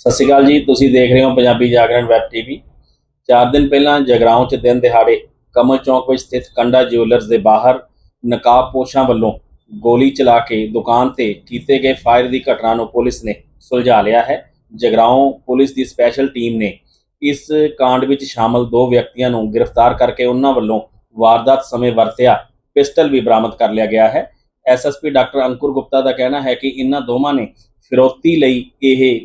ਸਤਿ ਸ਼੍ਰੀ ਅਕਾਲ ਜੀ, ਤੁਸੀਂ ਦੇਖ ਰਹੇ ਹੋ ਪੰਜਾਬੀ ਜਾਗਰਣ ਵੈਬ ਟੀਵੀ। 4 ਦਿਨ ਪਹਿਲਾਂ ਜਗਰਾਉਂ ਚ ਦਿਨ ਦਿਹਾੜੇ ਕਮਲ ਚੌਂਕ ਵਿੱਚ ਸਥਿਤ ਕੰਡਾ ਜਿਊਲਰਸ ਦੇ ਬਾਹਰ ਨਕਾਬਪੋਸ਼ਾਂ ਵੱਲੋਂ ਗੋਲੀ ਚਲਾ ਕੇ ਦੁਕਾਨ ਤੇ ਕੀਤੇ ਗਏ ਫਾਇਰ ਦੀ ਘਟਨਾ ਨੂੰ ਪੁਲਿਸ ਨੇ ਸੁਲਝਾ ਲਿਆ ਹੈ। ਜਗਰਾਉਂ ਪੁਲਿਸ ਦੀ ਸਪੈਸ਼ਲ ਟੀਮ ਨੇ ਇਸ ਕਾਂਡ ਵਿੱਚ ਸ਼ਾਮਲ ਦੋ ਵਿਅਕਤੀਆਂ ਨੂੰ ਗ੍ਰਿਫਤਾਰ ਕਰਕੇ ਉਹਨਾਂ ਵੱਲੋਂ ਵਾਰਦਾਤ ਸਮੇਂ ਵਰਤਿਆ ਪਿਸਟਲ ਵੀ ਬਰਾਮਦ ਕਰ ਲਿਆ ਗਿਆ ਹੈ। ਐਸਐਸਪੀ ਡਾਕਟਰ ਅੰਕੁਰ ਗੁਪਤਾ ਦਾ ਕਹਿਣਾ ਹੈ ਕਿ ਇਹਨਾਂ ਦੋਵਾਂ ਨੇ ਫਿਰੌਤੀ ਲਈ ਇਹ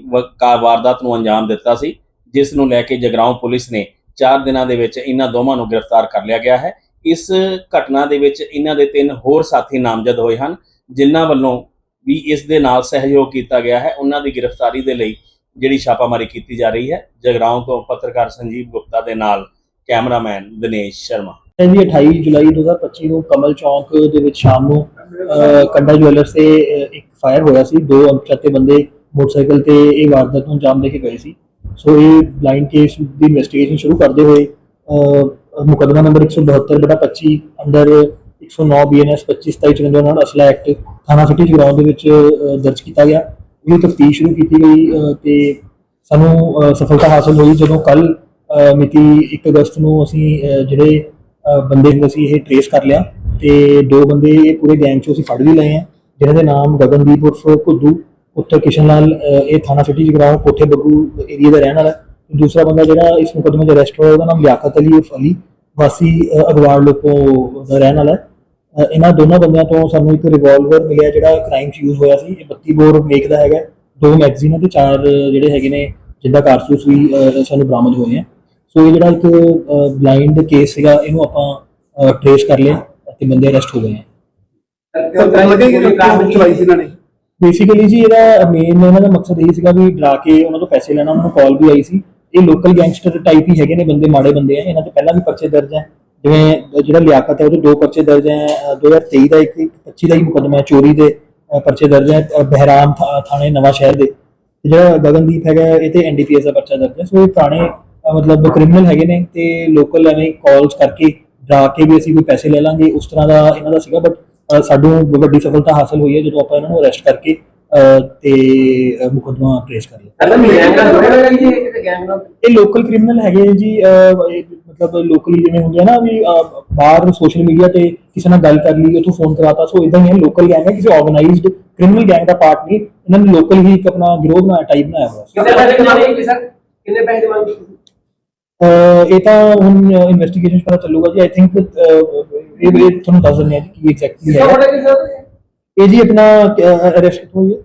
ਵਾਰਦਾਤ ਨੂੰ ਅੰਜਾਮ ਦਿੱਤਾ ਸੀ, ਜਿਸ ਨੂੰ ਲੈ ਕੇ ਜਗਰਾਉਂ ਪੁਲਿਸ ਨੇ 4 ਦਿਨਾਂ ਦੇ ਵਿੱਚ ਇਹਨਾਂ ਦੋਵਾਂ ਨੂੰ ਗ੍ਰਿਫਤਾਰ ਕਰ ਲਿਆ ਗਿਆ ਹੈ। ਇਸ ਘਟਨਾ ਦੇ ਵਿੱਚ ਇਹਨਾਂ ਦੇ ਤਿੰਨ ਹੋਰ ਸਾਥੀ ਨਾਮਜ਼ਦ ਹੋਏ ਹਨ, ਜਿਨ੍ਹਾਂ ਵੱਲੋਂ ਵੀ ਇਸ ਦੇ ਨਾਲ ਸਹਿਯੋਗ ਕੀਤਾ ਗਿਆ ਹੈ। ਉਹਨਾਂ ਦੀ ਗ੍ਰਿਫਤਾਰੀ ਦੇ ਲਈ ਜਿਹੜੀ ਛਾਪਾਮਾਰੀ ਕੀਤੀ ਜਾ ਰਹੀ ਹੈ, ਜਗਰਾਉਂ ਤੋਂ ਪੱਤਰਕਾਰ ਸੰਜੀਵ ਗੁਪਤਾ ਦੇ ਨਾਲ ਕੈਮਰਾਮੈਨ ਦਿਨੇਸ਼ ਸ਼ਰਮਾ। ਜੀ 28 ਜੁਲਾਈ 2025 ਨੂੰ ਕਮਲ ਚੌਂਕ ਦੇ ਵਿੱਚ ਸ਼ਾਮ ਨੂੰ ਕੰਡਾ ਜੁਐਲਰਸ ਤੇ ਇੱਕ ਫਾਇਰ ਹੋਇਆ ਸੀ ਦੋ ਅਣਪਛਾਤੇ ਬੰਦੇ ਮੋਟਰਸਾਈਕਲ ਤੇ ਇਹ ਵਾਰਦਾਤ ਨੂੰ ਅੰਜਾਮ ਦੇ ਕੇ ਗਏ ਸੀ। ਸੋ ਇਹ ਬਲਾਈਂਡ ਕੇਸ ਦੀ ਇਨਵੈਸਟੀਗੇਸ਼ਨ ਸ਼ੁਰੂ ਕਰਦੇ ਹੋਏ ਅਹ, ਮੁਕੱਦਮਾ ਨੰਬਰ 172 ਬਟਾ 25 ਅੰਡਰ 109 ਬੀਐਨਐਸ 25 27 54 ਨਾਲ ਅਸਲਾ ਐਕਟ ਥਾਣਾ ਸਿਟੀ ਜਗਰਾਉਂ ਦੇ ਵਿੱਚ ਦਰਜ ਕੀਤਾ ਗਿਆ। ਇਹ ਤਫਤੀਸ਼ ਸ਼ੁਰੂ ਕੀਤੀ ਗਈ ਅਹ, ਤੇ ਸਾਨੂੰ ਸਫਲਤਾ ਹਾਸਲ ਹੋਈ ਜਦੋਂ ਕੱਲ ਮਿਤੀ 1 ਅਗਸਤ ਨੂੰ ਅਸੀਂ ਜਿਹੜੇ ਬੰਦੇ ਹੁੰਦੇ ਸੀ ਇਹ ਟ੍ਰੇਸ ਕਰ ਲਿਆ। ਤੇ ਦੋ ਬੰਦੇ ਇਹ ਪੂਰੇ ਗੈਂਗ ਚੋਂ ਅਸੀਂ ਫੜ ਵੀ ਲਏ ਆ। ਜਿਹਨਾਂ ਦੇ ਨਾਮ ਗਗਨਦੀਪ ਉਰਫ ਕੁੱਦੂ ਉੱਤਰ ਕਿਸ਼ਨ ਲਾਲ ਇਹ ਥਾਣਾ ਸਿਟੀ ਜਗਰਾਉਂ ਕੋਠੇ ਬੱਗੂ ਏਰੀਆ ਦਾ ਰਹਿਣ ਵਾਲਾ ਦੂਸਰਾ ਬੰਦਾ ਜਿਹੜਾ ਇਸ ਮੁਕੱਦਮੇ 'ਚ ਅਰੈਸਟ ਹੋਇਆ, ਉਹਦਾ ਨਾਮ ਲਿਆਕਤ ਅਲੀ ਉਰਫ ਅਲੀ, ਵਾਸੀ, ਅਹ ਅਗਵਾੜ ਲੋਕੋ ਦਾ ਰਹਿਣ ਵਾਲਾ ਇਹਨਾਂ ਦੋਨਾਂ ਬੰਦਿਆਂ ਤੋਂ ਸਾਨੂੰ ਇੱਕ ਰਿਵਾਲਵਰ ਮਿਲਿਆ, ਜਿਹੜਾ ਕ੍ਰਾਈਮ 'ਚ ਯੂਜ਼ ਹੋਇਆ ਸੀ। ਇਹ 32 ਬੋਰ ਮੇਕ ਦਾ ਹੈਗਾ ਦੋ ਮੈਗਜ਼ੀਨਾਂ ਤੇ ਚਾਰ ਜਿਹੜੇ ਹੈਗੇ ਨੇ, ਜਿੰਦਾ ਕਾਰਤੂਸ ਵੀ ਸਾਨੂੰ ਬਰਾਮਦ ਹੋਏ ਆ ਸੋ ਇਹ ਜਿਹੜਾ ਇੱਕ ਬਲਾਈਂਡ ਕੇਸ ਸੀਗਾ, ਇਹਨੂੰ ਆਪਾਂ ਟ੍ਰੇਸ ਕਰ ਲਿਆ ਤੇ ਬੰਦੇ ਅਰੈਸਟ ਹੋ ਗਏ ਆ ਚਲਾਈ ਸੀ ਇਹਨਾਂ ਨੇ। ਬੇਸਿਕਲੀ ਜੀ ਇਹਦਾ ਮੇਨ ਇਹਨਾਂ ਦਾ ਮਕਸਦ ਇਹ ਸੀਗਾ ਵੀ ਡਰਾ ਕੇ ਉਹਨਾਂ ਤੋਂ ਪੈਸੇ ਲੈਣਾ, ਉਹਨਾਂ ਨੂੰ ਕਾਲ ਵੀ ਆਈ ਸੀ। ਇਹ ਲੋਕਲ ਗੈਂਗਸਟਰ ਟਾਈਪ ਹੀ ਹੈਗੇ ਨੇ ਬੰਦੇ, ਮਾੜੇ ਬੰਦੇ ਆ। ਇਹਨਾਂ ਤੇ ਪਹਿਲਾਂ ਵੀ ਪਰਚੇ ਦਰਜ ਹੈ ਜਿਵੇਂ ਜਿਹੜਾ ਲਿਆਕਤ ਹੈ, ਉਹਦੇ ਦੋ ਪਰਚੇ ਦਰਜ ਹੈ ਅਹ 2023 ਦਾ ਇੱਕ 25 ਦਾ ਹੀ ਮੁਕੱਦਮਾ ਹੈ, ਚੋਰੀ ਦੇ ਪਰਚੇ ਦਰਜ ਹੈ ਬਹਿਰਾਮ ਥਾਣੇ ਨਵਾਂ ਸ਼ਹਿਰ ਦੇ ਜਿਹੜਾ ਗਗਨਦੀਪ ਹੈਗਾ, ਇਹ ਤੇ ਐਨਡੀਪੀਐਸ ਦਾ ਪਰਚਾ ਦਰਜ ਹੈ ਸੋ ਇਹ ਪੁਰਾਣੇ ਮਤਲਬ ਕ੍ਰਿਮੀਨਲ ਹੈਗੇ ਨੇ ਤੇ ਲੋਕਲ ਐਵੇਂ ਕਾਲਸ ਕਰਕੇ ਡਰਾ ਕੇ ਵੀ ਅਸੀਂ ਕੋਈ ਪੈਸੇ ਲੈ ਲਾਂਗੇ, ਉਸ ਤਰ੍ਹਾਂ ਦਾ ਇਹਨਾਂ ਦਾ ਸੀਗਾ। ਬਟ ਸਾਨੂੰ ਵੱਡੀ ਸਫਲਤਾ ਹਾਸਲ ਹੋਈ ਹੈ ਜਦੋਂ ਆਪਾਂ ਇਹਨਾਂ ਨੂੰ ਅਰੈਸਟ ਕਰਕੇ ਤੇ ਮੁਕੱਦਮਾ ਟ੍ਰੇਸ ਕਰ ਲਿਆ। ਪਹਿਲਾਂ ਗੈਂਗ ਨਾਲ ਜੁੜੇ ਹੋਏ ਜੀ ਇਹ ਗੈਂਗ ਨਾਲ ਇਹ ਲੋਕਲ ਕ੍ਰਿਮੀਨਲ ਹੈਗੇ ਜੀ ਮਤਲਬ ਲੋਕਲੀ ਜਿਵੇਂ ਹੁੰਦੇ ਆ ਨਾ ਵੀ ਬਾਹਰ ਸੋਸ਼ਲ ਮੀਡੀਆ ਤੇ ਕਿਸੇ ਨਾਲ ਗੱਲ ਕਰ ਲਈ ਉਥੋਂ ਫੋਨ ਕਰਾਤਾ ਸੋ ਇਦਾਂ ਹੀ ਹੈ ਲੋਕਲ ਗੈਂਗ ਹੈ ਕਿਸੇ ਆਰਗੇਨਾਈਜ਼ਡ ਕ੍ਰਿਮੀਨਲ ਗੈਂਗ ਦਾ ਪਾਰਟ ਨਹੀਂ ਇਹਨਾਂ ਨੇ ਲੋਕਲ ਹੀ ਇੱਕ ਆਪਣਾ ਗਿਰੋਹ ਬਣਾਇਆ ਟਾਈਪ ਬਣਾਇਆ ਹੋਇਆ ਕਿੰਨੇ ਪੈਸੇ ਸਰ ਕਿੰਨੇ ਪੈਸੇ ਮੰਗੇ ਇਹ ਤਾਂ ਹੁਣ ਇਨਵੈਸਟੀਗੇਸ਼ਨ ਪਤਾ ਚੱਲੂਗਾ ਜੀ ਆਈ ਥਿੰਕ ਇਹ ਇਹ ਤੁਹਾਨੂੰ ਦੱਸ ਦਿੰਦੇ ਆ ਕੀ ਐਗਜ਼ੈਕਟਲੀ ਹੈ। ਇਹ ਜੀ ਆਪਣਾ ਅਰੈਸਟ ਹੋਈ ਹੈ?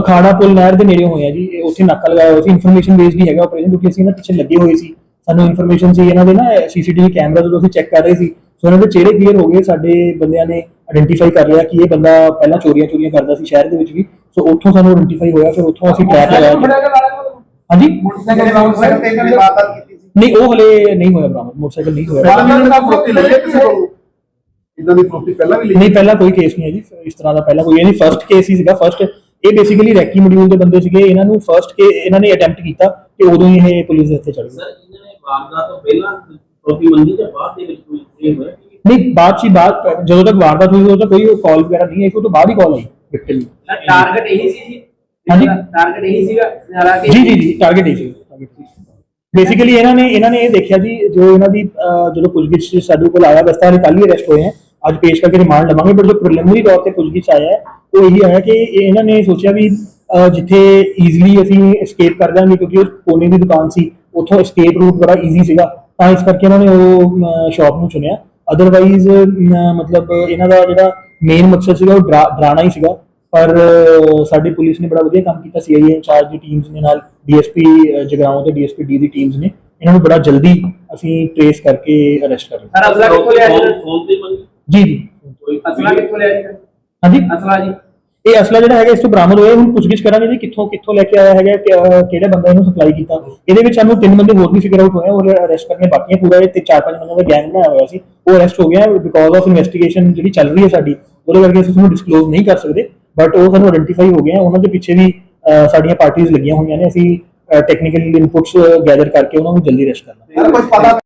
ਅਖਾੜਾ ਪੁਲ ਨਹਿਰ ਦੇ ਨੇੜੇ ਹੋਏ ਆ ਜੀ ਉੱਥੇ ਨਾਕਾ ਲਗਾਇਆ ਹੋਇਆ ਸੀ ਇਨਫੋਰਮੇਸ਼ਨ ਬੇਸਡ ਹੀ ਹੈਗਾ ਆਪਰੇਸ਼ਨ ਕਿਉਂਕਿ ਅਸੀਂ ਨਾ ਪਿੱਛੇ ਲੱਗੇ ਹੋਏ ਸੀ। ਸਾਨੂੰ ਇਨਫੋਰਮੇਸ਼ਨ ਸੀ ਇਹਨਾਂ ਦੇ ਨਾ ਸੀਸੀਟੀਵੀ ਕੈਮਰਾ ਜਦੋਂ ਅਸੀਂ ਚੈੱਕ ਕਰ ਰਹੇ ਸੀ। ਸੋ ਇਹਨਾਂ ਦੇ ਚਿਹਰੇ ਕਲੀਅਰ ਹੋ ਗਏ ਸਾਡੇ ਬੰਦਿਆਂ ਨੇ ਆਇਡੈਂਟੀਫਾਈ ਕਰ ਲਿਆ ਕਿ ਇਹ ਬੰਦਾ ਪਹਿਲਾਂ ਚੋਰੀਆਂ ਚੋਰੀਆਂ ਕਰਦਾ ਸੀ ਸ਼ਹਿਰ ਦੇ ਵਿੱਚ ਵੀ। ਸੋ ਉੱਥੋਂ ਸਾਨੂੰ ਆਇਡੈਂਟੀਫਾਈ ਹੋਇਆ ਫਿਰ ਉੱਥੋਂ ਅਸੀਂ ਟਰੈਕ ਲਗਾਇਆ। ਹਾਂਜੀ? ਮੋਟਰਸਾਈਕਲ ਬਰਾਊਨ ਸਾਈਡ ਤੇ ਇਹਨਾਂ ਨੇ ਵਾਰਦਾਤ ਕੀਤੀ ਸੀ ਨਹੀਂ ਉਹ ਹਲੇ ਨਹੀਂ ਹੋਇਆ ਬਰਾਮਦ ਮੋਟਰਸਾਈਕਲ ਨਹੀਂ ਹੋਇਆ। ਪਹਿਲਾਂ ਵੀ ਇਹਨਾਂ ਦਾ ਫਰੋਤੀ ਲੱਗੇ ਕਿਸੇ ਕੋਲ? ਇਦਾਂ ਦੀ ਫਰੋਤੀ ਪਹਿਲਾਂ ਵੀ ਲਈ ਨਹੀਂ ਪਹਿਲਾਂ ਕੋਈ ਕੇਸ ਨਹੀਂ ਹੈ ਜੀ ਇਸ ਤਰ੍ਹਾਂ ਦਾ ਪਹਿਲਾਂ ਕੋਈ ਨਹੀਂ ਫਰਸਟ ਕੇਸ ਹੀ ਸੀਗਾ ਫਰਸਟ ਇਹ ਬੇਸਿਕਲੀ ਰੈਕੀ ਮੋਡਿਊਲ ਦੇ ਬੰਦੇ ਸੀਗੇ ਇਹਨਾਂ ਨੂੰ ਫਰਸਟ ਕੇ ਇਹਨਾਂ ਨੇ ਅਟੈਂਪਟ ਕੀਤਾ ਤੇ ਉਦੋਂ ਹੀ ਇਹ ਪੁਲਿਸ ਦੇ ਹੱਥੇ ਚੜ ਗਏ। ਸਰ ਇਹਨਾਂ ਨੇ ਵਾਰਦਾਤ ਤੋਂ ਪਹਿਲਾਂ ਪ੍ਰੋਪੀ ਮੰਗੀ ਜਾਂ ਬਾਅਦ ਦੇ ਵਿੱਚ ਕੋਈ ਇਹ ਹੋਇਆ ਕਿ ਨਹੀਂ ਬਾਅਦ ਚ ਹੀ ਬਾਅਦ ਜਦੋਂ ਤੱਕ ਵਾਰਦਾਤ ਹੋਈ ਉਦੋਂ ਤੱਕ ਕੋਈ ਕਾਲ ਵਗੈਰਾ ਨਹੀਂ ਆਈ ਸੀ ਉਹ ਤੋਂ ਬਾਅਦ ਹੀ ਕਾਲ ਆਈ ਵਿਕਟਿਮ ਦੀ ਟਾਰਗੇਟ ਇਹੀ ਸੀ ਜੀ ਹਾਂਜੀ। ਟਾਰਗੇਟ ਇਹੀ ਸੀਗਾ ਹਾਲਾਂਕਿ ਜੀ ਜੀ ਜੀ ਟਾਰਗੇਟ ਹੀ ਸੀ ਬੇਸਿਕਲੀ ਇਹਨਾਂ ਨੇ ਇਹਨਾਂ ਨੇ ਇਹ ਦੇਖਿਆ ਜੀ ਜੋ ਇਹਨਾਂ ਦੀ ਅਹ, ਜਦੋਂ ਪੁੱਛਗਿੱਛ 'ਚ ਸਾਡੇ ਕੋਲ ਆਇਆ ਵਸਤਾ ਵਾਲੇ ਕੱਲ ਹੀ ਅਰੈਸਟ ਹੋਏ ਹੈ ਅੱਜ ਪੇਸ਼ ਕਰਕੇ ਰਿਮਾਂਡ ਲਵਾਂਗੇ ਪਰ ਜੋ ਪ੍ਰੀਲਿਮਿਨਰੀ ਤੌਰ ਤੇ ਪੁੱਛਗਿੱਛ ਆਇਆ ਹੈ ਉਹ ਇਹੀ ਆਇਆ ਕਿ ਇਹ- ਇਹਨਾਂ ਨੇ ਸੋਚਿਆ ਵੀ ਅਹ, ਜਿੱਥੇ ਈਜ਼ੀਲੀ ਅਸੀਂ ਐਸਕੇਪ ਕਰ ਜਾਵਾਂਗੇ ਕਿਉਂਕਿ ਉਹ ਕੋਨੇ ਦੀ ਦੁਕਾਨ ਸੀ ਉੱਥੋਂ ਐਸਕੇਪ ਰੂਟ ਬੜਾ ਈਜ਼ੀ ਸੀਗਾ ਤਾਂ ਇਸ ਕਰਕੇ ਇਹਨਾਂ ਨੇ ਉਹ ਸ਼ਾਪ ਨੂੰ ਚੁਣਿਆ। ਅਦਰਵਾਈਜ਼ ਮਤਲਬ ਇਹਨਾਂ ਦਾ ਜਿਹੜਾ ਮੇਨ ਮਕਸਦ ਸੀਗਾ ਉਹ ਡਰਾ- ਡਰਾਉਣਾ ਹੀ ਸੀਗਾ। ਪਰ ਸਾਡੀ ਪੁਲਿਸ ਨੇ ਬੜਾ ਵਧੀਆ ਕੰਮ ਕੀਤਾ। ਸੀਆਈਏ ਇੰਚਾਰਜ ਦੀ ਟੀਮਸ ਦੇ ਨਾਲ ਡੀਐਸਪੀ ਜਗਰਾਉਂ ਤੇ ਡੀਐਸਪੀ ਡੀ ਦੀ ਟੀਮਸ ਨੇ। ਇਹਨਾਂ ਨੂੰ ਬੜਾ ਜਲਦੀ ਅਸੀਂ ਟ੍ਰੇਸ ਕਰਕੇ ਅਰੈਸਟ ਕਰ ਲਿਆ। ਸਰ ਅਸਲਾ ਕਿੱਥੋਂ ਲਿਆ ਜੀ? ਜੀ ਜੀ। ਕੋਈ ਅਸਲਾ ਕਿੱਥੋਂ ਲਿਆ ਜੀ? ਹਾਂਜੀ? ਅਸਲਾ ਜੀ। ਇਹ ਅਸਲਾ ਜਿਹੜਾ ਹੈਗਾ, ਇਸ ਤੋਂ ਬਰਾਮਦ ਹੋਇਆ, ਹੁਣ ਪੁੱਛਗਿੱਛ ਕਰਾਂਗੇ ਜੀ, ਕਿੱਥੋਂ ਕਿੱਥੋਂ ਲੈ ਕੇ ਆਇਆ ਹੈਗਾ ਕਿਹੜੇ ਬੰਦੇ ਇਹਨੂੰ ਸਪਲਾਈ ਕੀਤਾ। ਇਹਦੇ ਵਿੱਚ ਸਾਨੂੰ ਤਿੰਨ ਬੰਦੇ ਹੋਰ ਵੀ ਫਿਗਰ ਆਊਟ ਹੋਏ ਆ ਅਰੈਸਟ ਕਰਨੇ ਬਾਕੀ ਹੈ ਪੂਰਾ ਇਹ ਤੇ ਚਾਰ ਪੰਜ ਬੰਦਿਆਂ ਦਾ ਗੈਂਗ ਬਣਾਇਆ ਹੋਇਆ ਸੀ। ਉਹ ਅਰੈਸਟ ਹੋ ਗਿਆ ਬਿਕੋਜ਼ ਆਫ ਇਨਵੈਸਟੀਗੇਸ਼ਨ ਜਿਹੜੀ ਚੱਲ ਰਹੀ ਹੈ ਸਾਡੀ, ਉਹਦੇ ਕਰਕੇ ਅਸੀਂ ਤੁਹਾਨੂੰ ਡਿਸਕਲੋਜ਼ ਨਹੀਂ ਕਰ ਸਕਦੇ। ਬਟ ਉਹ ਸਾਨੂੰ ਆਇਡੈਂਟੀਫਾਈ ਹੋ ਗਏ ਉਹਨਾਂ ਦੇ ਪਿੱਛੇ ਵੀ ਸਾਡੀਆਂ ਪਾਰਟੀਆਂ ਲੱਗੀਆਂ ਹੋਈਆਂ ਨੇ, ਅਸੀਂ ਟੈਕਨੀਕਲ ਇਨਪੁਟਸ ਗੈਦਰ ਕਰਕੇ ਉਹਨਾਂ ਨੂੰ ਜਲਦੀ ਅਰੈਸਟ ਕਰਨਾ